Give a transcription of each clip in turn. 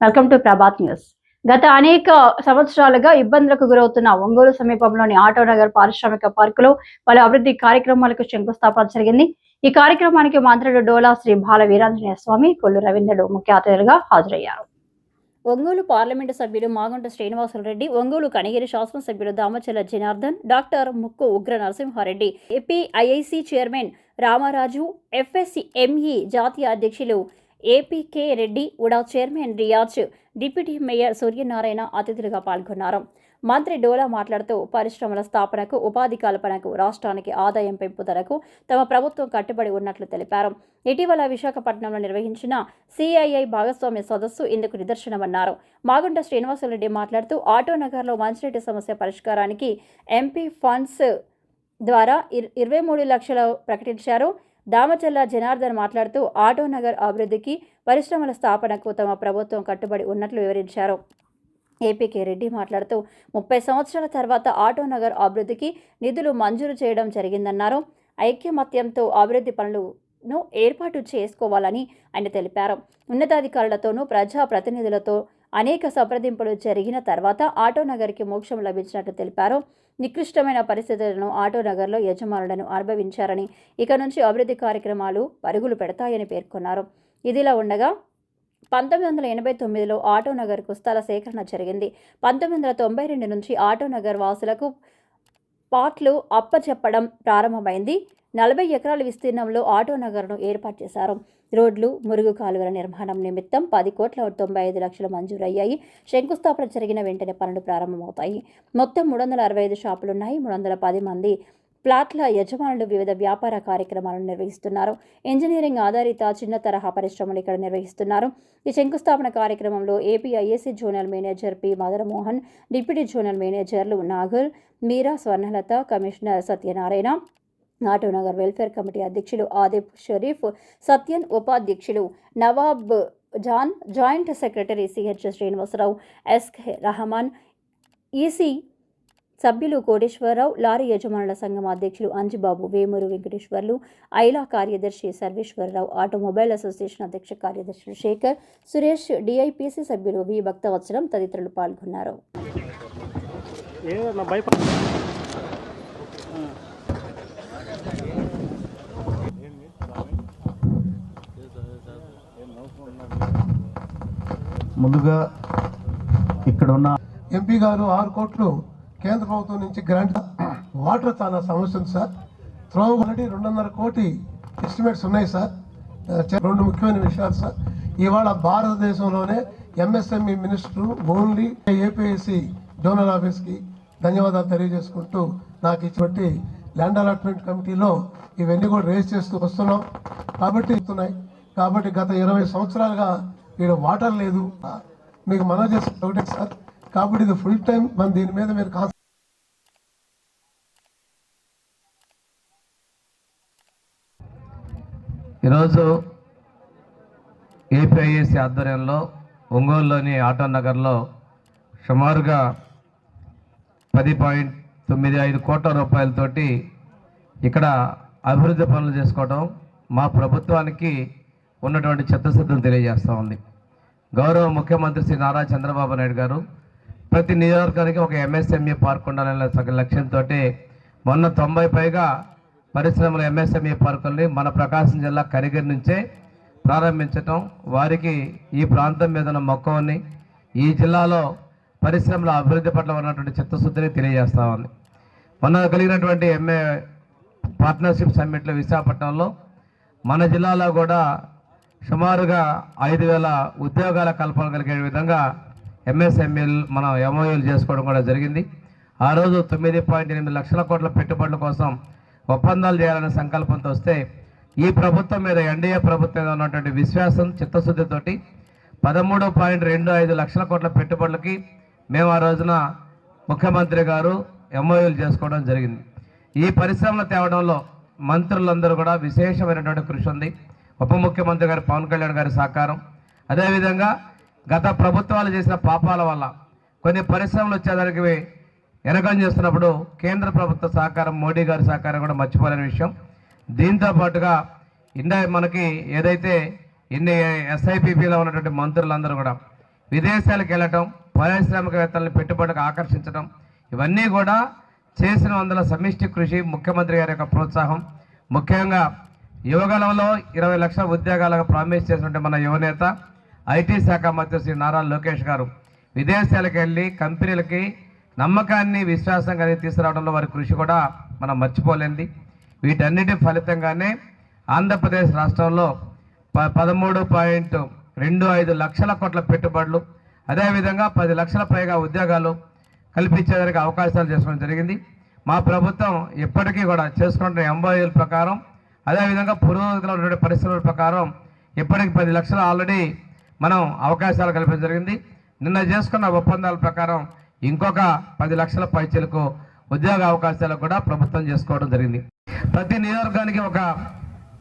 Welcome to Prabhat news. గత అనేక సంవత్సరాలుగా ఇబ్బందులకు గురవుతున్న ఒంగోలు సమీపంలోని ఆటోనగర్ పారిశ్రామిక పార్కులో పలు అభివృద్ధి కార్యక్రమాలకు శంకుస్థాపన జరిగింది. ఈ కార్యక్రమానికి మంత్రులు డోలా శ్రీ బాల వీరాంజనేయ స్వామి కొల్లు రవీంద్రుడు ముఖ్య అతిథులుగా హాజరయ్యారు. ఒంగోలు పార్లమెంటు సభ్యులు మాగుంట శ్రీనివాసులరెడ్డి ఒంగోలు కనిగిరి శాసనసభ్యులు Damacharla Janardhan doctor Mukku Ugra Narasimha Reddy AP IIC chairman Ramaraju FSCME జాతీయ అధ్యక్షులు APK Reddy UDA chairman Riaz deputy mayor Suryanarayana అతిథులుగా పాల్గొన్నారు. మంత్రి డోలా మాట్లాడుతూ పరిశ్రమల స్థాపనకు ఉపాధి కల్పనకు రాష్ట్రానికి ఆదాయం పెంపుదలకు తమ ప్రభుత్వం కట్టుబడి ఉన్నట్లు తెలిపారు. ఇటీవల విశాఖపట్నంలో నిర్వహించిన సిఐఐ భాగస్వామ్య సదస్సు ఇందుకు నిదర్శనమన్నారు. మాగుంట శ్రీనివాసరెడ్డి మాట్లాడుతూ ఆటో నగర్లో మంచినీటి సమస్య పరిష్కారానికి ఎంపీ ఫండ్స్ ద్వారా ఇర్- ఇరవై మూడు లక్షలు ప్రకటించారు. దామచల్ల జనార్దన్ మాట్లాడుతూ ఆటో నగర్ అభివృద్ధికి పరిశ్రమల స్థాపనకు తమ ప్రభుత్వం కట్టుబడి ఉన్నట్లు వివరించారు. ఏపీకే రెడ్డి మాట్లాడుతూ ముప్పై సంవత్సరాల తర్వాత ఆటో నగర్ అభివృద్ధికి నిధులు మంజూరు చేయడం జరిగిందన్నారు. ఐక్యమత్యంతో అభివృద్ధి పనులను ఏర్పాటు చేసుకోవాలని ఆయన తెలిపారు. ఉన్నతాధికారులతోనూ ప్రజా ప్రతినిధులతో అనేక సంప్రదింపులు జరిగిన తర్వాత ఆటో నగర్కి మోక్షం లభించినట్లు తెలిపారు. నికృష్టమైన పరిస్థితులను ఆటో నగర్లో యజమానులను అనుభవించారని ఇక నుంచి అభివృద్ధి కార్యక్రమాలు పరుగులు పెడతాయని పేర్కొన్నారు. ఇదిలా ఉండగా పంతొమ్మిది వందల ఎనభై తొమ్మిదిలో ఆటో నగర్కు స్థల సేకరణ జరిగింది. పంతొమ్మిది వందల తొంభై రెండు నుంచి ఆటో నగర్ వాసులకు పాట్లు అప్పచెప్పడం ప్రారంభమైంది. నలభై ఎకరాల విస్తీర్ణంలో ఆటో నగర్ను ఏర్పాటు చేశారు. రోడ్లు మురుగు కాలువల నిర్మాణం నిమిత్తం పది కోట్ల తొంభై ఐదు లక్షలు మంజూరయ్యాయి. శంకుస్థాపన జరిగిన వెంటనే పనులు ప్రారంభమవుతాయి. మొత్తం మూడు వందల అరవై ఐదు షాపులున్నాయి మూడు వందల పది మంది ప్లాట్ల యజమానులు వివిధ వ్యాపార కార్యక్రమాలను నిర్వహిస్తున్నారు. ఇంజనీరింగ్ ఆధారిత చిన్న తరహా పరిశ్రమలు ఇక్కడ నిర్వహిస్తున్నారు. ఈ శంకుస్థాపన కార్యక్రమంలో AP IAC zonal manager P Madanamohan deputy zonal మేనేజర్లు Nagal Meera Swarnalatha commissioner Satyanarayana Autonagar welfare committee అధ్యక్షులు ఆదిప్ షరీఫ్ సత్యన్ ఉపాధ్యక్షులు Nawab John joint secretary CH Srinivasa Rao SK Rahman EC సభ్యులు కోటేశ్వరరావు లారీ యజమానుల సంఘం అధ్యక్షులు అంజిబాబు వేమూరు వెంకటేశ్వర్లు ఐలా కార్యదర్శి సర్వేశ్వరరావు ఆటోమొబైల్ అసోసియేషన్ అధ్యక్ష కార్యదర్శులు శేఖర్ సురేష్ డిఐపిసి సభ్యులు వి భక్తవత్సలం తదితరులు పాల్గొన్నారు. ముందుగా ఇక్కడ ఉన్న ఎంపీ గారు ఆరు కోట్లు కేంద్ర ప్రభుత్వం నుంచి గ్రాంట్ వాటర్ చాలా సమస్య ఉంది సార్. త్రో ఆల్రెడీ రెండున్నర కోటి ఎస్టిమేట్స్ ఉన్నాయి సార్. రెండు ముఖ్యమైన విషయాలు సార్. ఇవాళ భారతదేశంలోనే MSME minister only APSC zonal ఆఫీస్కి ధన్యవాదాలు తెలియజేసుకుంటూ నాకు ఇచ్చినటువంటి ల్యాండ్ అలాట్మెంట్ కమిటీలో ఇవన్నీ కూడా రేస్ చేస్తూ వస్తున్నాం. కాబట్టి ఇస్తున్నాయి. కాబట్టి గత ఇరవై సంవత్సరాలుగా ఇక్కడ వాటర్ లేదు. మీకు మనం చేస్తుంది ఒకటే సార్. కాబట్టి ఇది ఫుల్ టైం మన దీని మీద మీరు కాన్సన్ ఈరోజు ఏపీఐఎస్సి ఆధ్వర్యంలో ఒంగోలులోని ఆటో నగర్లో సుమారుగా పది పాయింట్ తొమ్మిది ఐదు కోట్ల రూపాయలతోటి ఇక్కడ అభివృద్ధి పనులు చేసుకోవడం మా ప్రభుత్వానికి ఉన్నటువంటి చిత్తశుద్ధం తెలియజేస్తూ ఉంది. గౌరవ ముఖ్యమంత్రి శ్రీ నారా చంద్రబాబు నాయుడు గారు ప్రతి నియోజకవర్గానికి ఒక ఎంఎస్ఎంఈ పార్క్ ఉండాలనే లక్ష్యంతో మొన్న తొంభై పైగా పరిశ్రమల ఎంఎస్ఎంఈ పార్కుల్ని మన ప్రకాశం జిల్లా కరిగిరి నుంచే ప్రారంభించటం వారికి ఈ ప్రాంతం మీద ఉన్న మక్కువని ఈ జిల్లాలో పరిశ్రమల అభివృద్ధి పట్ల ఉన్నటువంటి చిత్తశుద్ధిని తెలియజేస్తా ఉంది. మొన్న కలిగినటువంటి ఎంఏ పార్ట్నర్షిప్ సమ్మిట్లో విశాఖపట్నంలో మన జిల్లాలో కూడా సుమారుగా ఐదు వేల ఉద్యోగాల కల్పన కలిగే విధంగా ఎంఎస్ఎంఈలు మనం ఎంఓయూలు చేసుకోవడం కూడా జరిగింది. ఆ రోజు తొమ్మిది పాయింట్ ఎనిమిది లక్షల కోట్ల పెట్టుబడుల కోసం ఒప్పందాలు చేయాలనే సంకల్పంతో వస్తే ఈ ప్రభుత్వం మీద ఎన్డీఏ ప్రభుత్వం మీద ఉన్నటువంటి విశ్వాసం చిత్తశుద్ధితోటి పదమూడు పాయింట్ రెండు ఐదు లక్షల కోట్ల పెట్టుబడులకి మేము ఆ రోజున ముఖ్యమంత్రి గారు ఎంఓయూలు చేసుకోవడం జరిగింది. ఈ పరిశ్రమలు తేవడంలో మంత్రులందరూ కూడా విశేషమైనటువంటి కృషి ఉంది. ఉప ముఖ్యమంత్రి గారు పవన్ కళ్యాణ్ గారి సహకారం. అదేవిధంగా గత ప్రభుత్వాలు చేసిన పాపాల వల్ల కొన్ని పరిశ్రమలు వచ్చేదానికి ఎనకం చేస్తున్నప్పుడు కేంద్ర ప్రభుత్వ సహకారం మోడీ గారి సహకారం కూడా మర్చిపోలేని విషయం. దీంతో పాటుగా ఇండా మనకి ఏదైతే ఇన్ని ఎస్ఐపిపిలో ఉన్నటువంటి మంత్రులందరూ కూడా విదేశాలకు వెళ్ళటం పారిశ్రామికవేత్తలను పెట్టుబడికి ఆకర్షించడం ఇవన్నీ కూడా చేసిన వందల సమిష్టి కృషి ముఖ్యమంత్రి గారి యొక్క ప్రోత్సాహం. ముఖ్యంగా యువగలంలో ఇరవై లక్షల ఉద్యోగాలకు ప్రామిస్ చేసినటువంటి మన యువనేత ఐటీ శాఖ మంత్రి శ్రీ నారా లోకేష్ గారు విదేశాలకు వెళ్ళి కంపెనీలకి నమ్మకాన్ని విశ్వాసం కలిగి తీసుకురావడంలో వారి కృషి కూడా మనం మర్చిపోలేంది వీటన్నిటి ఫలితంగానే ఆంధ్రప్రదేశ్ రాష్ట్రంలో ప పదమూడు పాయింట్ రెండు ఐదు లక్షల కోట్ల పెట్టుబడులు అదేవిధంగా పది లక్షల పైగా ఉద్యోగాలు కల్పించేదానికి అవకాశాలు చేసుకోవడం జరిగింది. మా ప్రభుత్వం ఇప్పటికీ కూడా చేసుకుంటున్న ఎంబోఏల ప్రకారం అదేవిధంగా పురోగతిలో ఉన్నటువంటి పరిశ్రమల ప్రకారం ఇప్పటికి పది లక్షలు ఆల్రెడీ మనం అవకాశాలు కల్పించడం జరిగింది. నిన్న చేసుకున్న ఒప్పందాల ప్రకారం ఇంకొక పది లక్షల పైచలకు ఉద్యోగ అవకాశాలు కూడా ప్రభుత్వం చేసుకోవడం జరిగింది. ప్రతి నియోజకవర్గానికి ఒక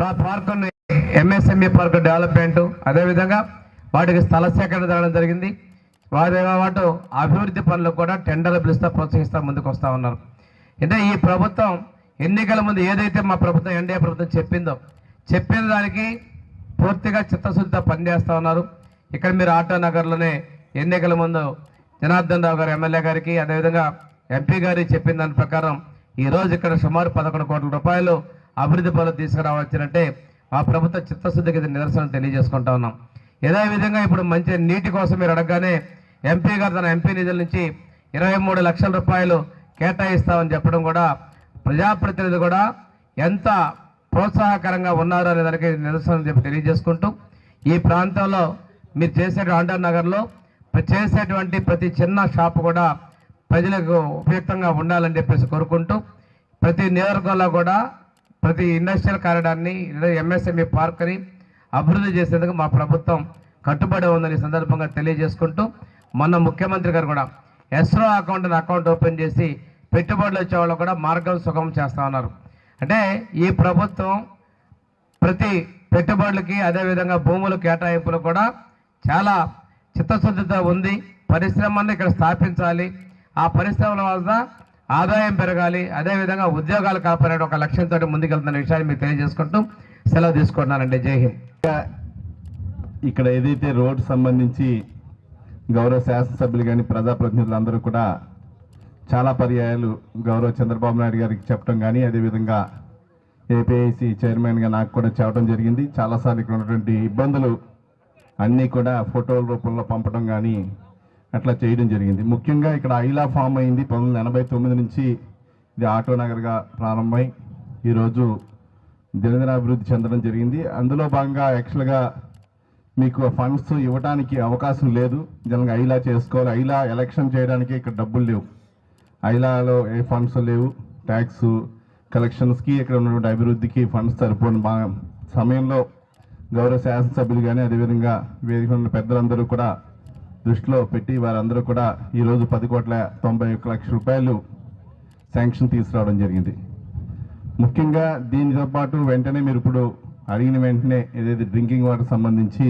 పా- పార్కుని ఎంఎస్ఎంఈ పార్క్ డెవలప్మెంట్ అదేవిధంగా వాటికి స్థల సేకరణ జరగడం జరిగింది. వారి వాటి అభివృద్ధి పనులకు కూడా టెండర్లు పిలుస్తూ ప్రోత్సహిస్తూ ముందుకు వస్తూ ఉన్నారు. అంటే ఈ ప్రభుత్వం ఎన్నికల ముందు ఏదైతే మా ప్రభుత్వం ఎన్డీఏ ప్రభుత్వం చెప్పిందో చెప్పిన దానికి పూర్తిగా చిత్తశుద్ధితో పనిచేస్తూ ఉన్నారు. ఇక్కడ మీరు ఆటో నగర్లోనే ఎన్నికల ముందు జనార్దన్ రావు గారు ఎమ్మెల్యే గారికి అదేవిధంగా ఎంపీ గారి చెప్పిన దాని ప్రకారం ఈరోజు ఇక్కడ సుమారు పదకొండు కోట్ల రూపాయలు అభివృద్ధి పనులు తీసుకురావచ్చునంటే మా ప్రభుత్వ చిత్తశుద్ధికి ఇది నిదర్శనం తెలియజేసుకుంటా ఉన్నాం. ఇదే విధంగా ఇప్పుడు మంచి నీటి కోసం మీరు అడగగానే ఎంపీ గారు తన ఎంపీ నిధుల నుంచి ఇరవై మూడు లక్షల రూపాయలు కేటాయిస్తామని చెప్పడం కూడా ప్రజాప్రతినిధి కూడా ఎంత ప్రోత్సాహకరంగా ఉన్నారో అనే దానికి నిరసన చెప్పి తెలియజేసుకుంటూ ఈ ప్రాంతంలో మీరు చేసే ఆండర్ నగర్లో చేసేటువంటి ప్రతి చిన్న షాప్ కూడా ప్రజలకు ఉపయుక్తంగా ఉండాలని చెప్పేసి కోరుకుంటూ ప్రతి నియోజకవర్గంలో కూడా ప్రతి ఇండస్ట్రియల్ కారిడార్ని ఎంఎస్ఎంఈ పార్క్ని అభివృద్ధి చేసేందుకు మా ప్రభుత్వం కట్టుబడి ఉందని సందర్భంగా తెలియజేసుకుంటూ మొన్న ముఖ్యమంత్రి గారు కూడా ఎస్రో అకౌంట్ అకౌంట్ ఓపెన్ చేసి పెట్టుబడులు వచ్చే వాళ్ళు కూడా మార్గం సుగమం చేస్తూ ఉన్నారు. అంటే ఈ ప్రభుత్వం ప్రతి పెట్టుబడులకి అదేవిధంగా భూముల కేటాయింపులు కూడా చాలా చిత్తశుద్ధితో ఉంది. పరిశ్రమని ఇక్కడ స్థాపించాలి. ఆ పరిశ్రమల వల్ల ఆదాయం పెరగాలి. అదేవిధంగా ఉద్యోగాలు కాపాడే ఒక లక్ష్యంతో ముందుకెళ్తున్న విషయాన్ని మీకు తెలియజేసుకుంటూ సెలవు తీసుకుంటున్నానండి. జై హింద్. ఇక్కడ ఏదైతే రోడ్ సంబంధించి గౌరవ శాసనసభ్యులు కానీ ప్రజాప్రతినిధులు అందరూ కూడా చాలా పర్యాయాలు గౌరవ చంద్రబాబు నాయుడు గారికి చెప్పడం కానీ అదేవిధంగా ఏపీఐసి చైర్మన్గా నాకు కూడా చెప్పడం జరిగింది. చాలాసార్లు ఇక్కడ ఉన్నటువంటి ఇబ్బందులు అన్నీ కూడా ఫోటోల రూపంలో పంపడం కానీ అట్లా చేయడం జరిగింది. ముఖ్యంగా ఇక్కడ ఐలా ఫామ్ అయింది. పంతొమ్మిది ఎనభై తొమ్మిది నుంచి ఇది ఆటో నగర్గా ప్రారంభమై ఈరోజు దినదినాభివృద్ధి చెందడం జరిగింది. అందులో భాగంగా యాక్చువల్గా మీకు ఫండ్స్ ఇవ్వడానికి అవకాశం లేదు. జనంగా ఐలా చేసుకోవాలి. ఐలా ఎలక్షన్ చేయడానికి ఇక్కడ డబ్బులు లేవు. ఐలాలో ఏ ఫండ్స్ లేవు ట్యాక్స్ కలెక్షన్స్కి ఇక్కడ ఉన్నటువంటి అభివృద్ధికి ఫండ్స్ సరిపోని బాగా సమయంలో గౌరవ శాసనసభ్యులు కానీ అదేవిధంగా వేదిక ఉన్న పెద్దలందరూ కూడా దృష్టిలో పెట్టి వారందరూ కూడా ఈరోజు పది కోట్ల తొంభై ఒక్క లక్షల రూపాయలు శాంక్షన్ తీసుకురావడం జరిగింది. ముఖ్యంగా దీనితో పాటు వెంటనే మీరు ఇప్పుడు అడిగిన వెంటనే ఏదైతే డ్రింకింగ్ వాటర్ సంబంధించి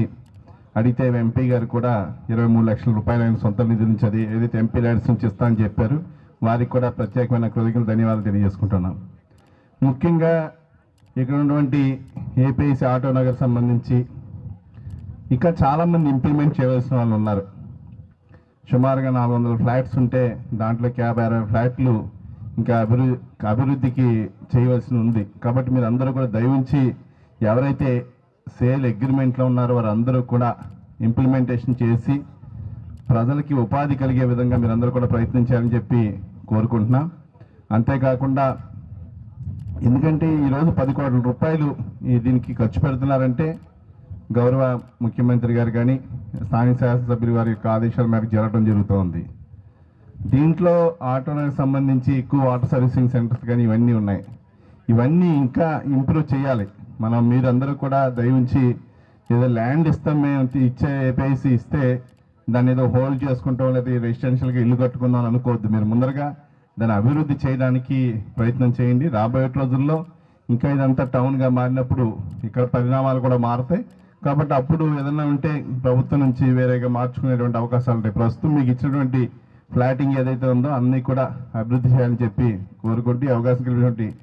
అడిగితే ఎంపీ గారు కూడా ఇరవై మూడు లక్షల రూపాయలు ఆయన సొంత నిధుల నుంచి అది ఏదైతే ఎంపీ ల్యాడ్స్ నుంచి ఇస్తా అని చెప్పారు వారికి కూడా ప్రత్యేకమైన కృతజ్ఞతలు ధన్యవాదాలు తెలియజేసుకుంటున్నాం. ముఖ్యంగా ఇక్కడ ఉన్నటువంటి ఏపీఎస్సీ ఆటో నగర్ సంబంధించి ఇంకా చాలామంది ఇంప్లిమెంట్ చేయవలసిన వాళ్ళు ఉన్నారు. సుమారుగా నాలుగు వందల ఫ్లాట్స్ ఉంటే దాంట్లో యాభై అరవై ఫ్లాట్లు ఇంకా అభివృద్ధి అభివృద్ధికి చేయవలసి ఉంది. కాబట్టి మీరు అందరూ కూడా దయవించి ఎవరైతే సేల్ అగ్రిమెంట్లో ఉన్నారో వారందరూ కూడా ఇంప్లిమెంటేషన్ చేసి ప్రజలకి ఉపాధి కలిగే విధంగా మీరందరూ కూడా ప్రయత్నించాలని చెప్పి కోరుకుంటున్నాం. అంతేకాకుండా ఎందుకంటే ఈరోజు పది కోట్ల రూపాయలు దీనికి ఖర్చు పెడుతున్నారంటే గౌరవ ముఖ్యమంత్రి గారు కానీ స్థానిక శాసనసభ్యులు వారి యొక్క ఆదేశాల మేరకు జరగడం జరుగుతోంది. దీంట్లో ఆటోలకు సంబంధించి ఎక్కువ వాటర్ సర్వీసింగ్ సెంటర్స్ కానీ ఇవన్నీ ఉన్నాయి. ఇవన్నీ ఇంకా ఇంప్రూవ్ చేయాలి. మనం మీరందరూ కూడా దయించి ఏదో ల్యాండ్ ఇస్తాం మేము ఇచ్చే ఏపీఐసి ఇస్తే దాన్ని ఏదో హోల్డ్ చేసుకుంటాం లేదా రెసిడెన్షియల్గా ఇల్లు కట్టుకుందాం అనుకోవద్దు. మీరు ముందరగా దాన్ని అభివృద్ధి చేయడానికి ప్రయత్నం చేయండి. రాబోయే రోజుల్లో ఇంకా ఇదంతా టౌన్గా మారినప్పుడు ఇక్కడ పరిణామాలు కూడా మారుతాయి. కాబట్టి అప్పుడు ఏదైనా ఉంటే ప్రభుత్వం నుంచి వేరేగా మార్చుకునేటువంటి అవకాశాలు ఉంటాయి. ప్రస్తుతం మీకు ఇచ్చినటువంటి ఫ్లాటింగ్ ఏదైతే ఉందో అన్నీ కూడా అభివృద్ధి చేయాలని చెప్పి కోరుకుంటూ అవకాశం కలిగినటువంటి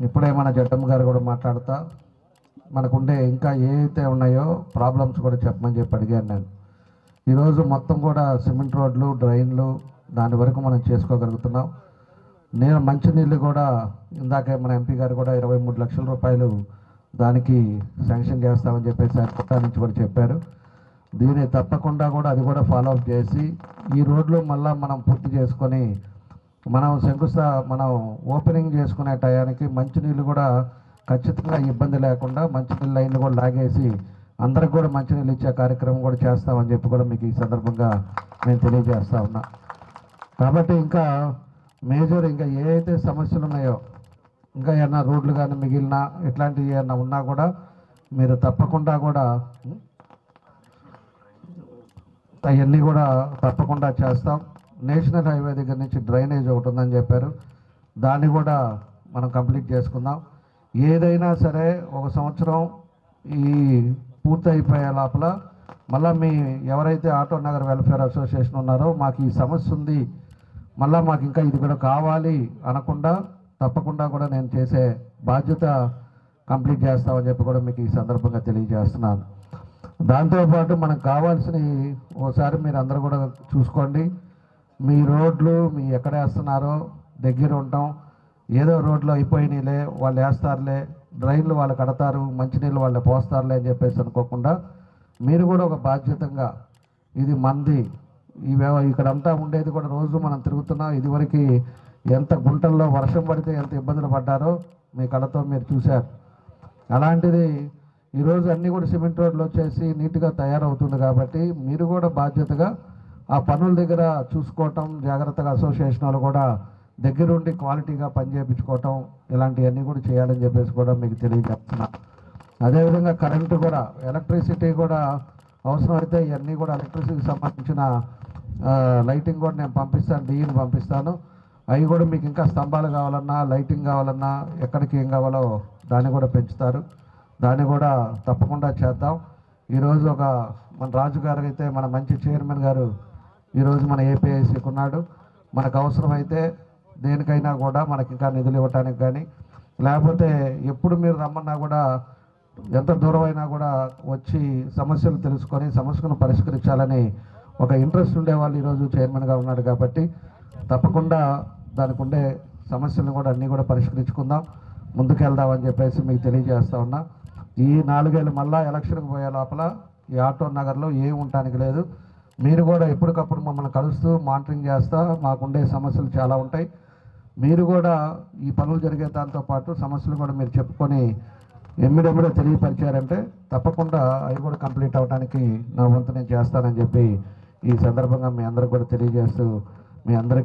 ఇప్పుడే మన జడ్డమ్మ గారు కూడా మాట్లాడుతా. మనకుండే ఇంకా ఏవైతే ఉన్నాయో ప్రాబ్లమ్స్ కూడా చెప్పమని చెప్పి అడిగాను నేను. ఈరోజు మొత్తం కూడా సిమెంట్ రోడ్లు డ్రైన్లు దాని వరకు మనం చేసుకోగలుగుతున్నాం. నేను మంచినీళ్ళు కూడా ఇందాకే మన ఎంపీ గారు కూడా ఇరవై మూడు లక్షల రూపాయలు దానికి శాంక్షన్ చేస్తామని చెప్పేసి ఆయన నుంచి కూడా చెప్పారు. దీన్ని తప్పకుండా కూడా అది కూడా ఫాలో అప్ చేసి ఈ రోడ్లు మళ్ళీ మనం పూర్తి చేసుకొని మనం శంకుస్థా మనం ఓపెనింగ్ చేసుకునే టయానికి మంచినీళ్ళు కూడా ఖచ్చితంగా ఇబ్బంది లేకుండా మంచినీళ్ళ లైన్లు కూడా లాగేసి అందరికి కూడా మంచినీళ్ళు ఇచ్చే కార్యక్రమం కూడా చేస్తామని చెప్పి కూడా మీకు ఈ సందర్భంగా నేను తెలియజేస్తా ఉన్నా. కాబట్టి ఇంకా మేజర్ ఇంకా ఏ అయితే సమస్యలు ఉన్నాయో ఇంకా ఏమన్నా రోడ్లు కానీ మిగిలిన ఇట్లాంటివి ఏమన్నా ఉన్నా కూడా మీరు తప్పకుండా కూడా అవన్నీ కూడా తప్పకుండా చేస్తాం. నేషనల్ హైవే దగ్గర నుంచి డ్రైనేజ్ ఒకటి ఉందని చెప్పారు. దాన్ని కూడా మనం కంప్లీట్ చేసుకుందాం. ఏదైనా సరే ఒక సంవత్సరం ఈ పూర్తి అయిపోయే లోపల మళ్ళీ మీ ఎవరైతే ఆటో నగర్ వెల్ఫేర్ అసోసియేషన్ ఉన్నారో మాకు ఈ సమస్య ఉంది మళ్ళీ మాకు ఇంకా ఇది కూడా కావాలి అనకుండా తప్పకుండా కూడా నేను చేసే బాధ్యత కంప్లీట్ చేస్తామని చెప్పి కూడా మీకు ఈ సందర్భంగా తెలియజేస్తున్నాను. దాంతోపాటు మనకు కావాల్సినవి ఓసారి మీరు అందరూ కూడా చూసుకోండి. మీ రోడ్లు మీ ఎక్కడ వేస్తున్నారో దగ్గర ఉంటాం. ఏదో రోడ్లో అయిపోయినాయిలే వాళ్ళు వేస్తారులే డ్రైన్లు వాళ్ళు కడతారు మంచినీళ్ళు వాళ్ళు పోస్తారులే అని చెప్పేసి అనుకోకుండా మీరు కూడా ఒక బాధ్యతంగా ఇది మంది ఈ ఇక్కడంతా ఉండేది కూడా రోజు మనం తిరుగుతున్నాం ఇదివరకు ఎంత గుంటల్లో వర్షం పడితే ఎంత ఇబ్బందులు పడ్డారో మీ కళతో మీరు చూశారు. అలాంటిది ఈరోజు అన్నీ కూడా సిమెంట్ రోడ్లు వచ్చేసి నీట్గా తయారవుతుంది కాబట్టి మీరు కూడా బాధ్యతగా ఆ పనుల దగ్గర చూసుకోవటం జాగ్రత్తగా అసోసియేషన్ వాళ్ళు కూడా దగ్గరుండి క్వాలిటీగా పని చేయించుకోవటం ఇలాంటివన్నీ కూడా చేయాలని చెప్పేసి కూడా మీకు తెలియజేస్తున్నా. అదేవిధంగా కరెంటు కూడా ఎలక్ట్రిసిటీ కూడా అవసరమైతే ఇవన్నీ కూడా ఎలక్ట్రిసిటీకి సంబంధించిన లైటింగ్ కూడా నేను పంపిస్తాను డీని పంపిస్తాను. అవి కూడా మీకు ఇంకా స్తంభాలు కావాలన్నా లైటింగ్ కావాలన్నా ఎక్కడికి ఏం కావాలో దాన్ని కూడా పెంచుతారు. దాన్ని కూడా తప్పకుండా చేద్దాం. ఈరోజు ఒక మన రాజు గారు అయితే మన మంచి చైర్మన్ గారు ఈరోజు మన ఏపీఐసీకి ఉన్నాడు. మనకు అవసరమైతే దేనికైనా కూడా మనకి ఇంకా నిధులు ఇవ్వటానికి కానీ లేకపోతే ఎప్పుడు మీరు రమ్మన్నా కూడా ఎంత దూరం అయినా కూడా వచ్చి సమస్యలు తెలుసుకొని సమస్యను పరిష్కరించాలని ఒక ఇంట్రెస్ట్ ఉండే వాళ్ళు ఈరోజు చైర్మన్గా ఉన్నాడు కాబట్టి తప్పకుండా దానికి ఉండే సమస్యలను కూడా అన్నీ కూడా పరిష్కరించుకుందాం ముందుకెళ్దామని చెప్పేసి మీకు తెలియజేస్తా ఉన్నా. ఈ నాలుగేళ్ళు మళ్ళా ఎలక్షన్కి పోయే లోపల ఈ ఆటో నగర్లో ఏం ఉండటానికి లేదు. మీరు కూడా ఎప్పటికప్పుడు మమ్మల్ని కలుస్తూ మానిటరింగ్ చేస్తా మాకుండే సమస్యలు చాలా ఉంటాయి. మీరు కూడా ఈ పనులు జరిగే దాంతో పాటు సమస్యలు కూడా మీరు చెప్పుకొని ఎమ్మిడెమ్మిడో తెలియపరిచారంటే తప్పకుండా అవి కూడా కంప్లీట్ అవడానికి నా వంతు నేను చేస్తానని చెప్పి ఈ సందర్భంగా మీ అందరికి కూడా తెలియజేస్తూ మీ అందరికి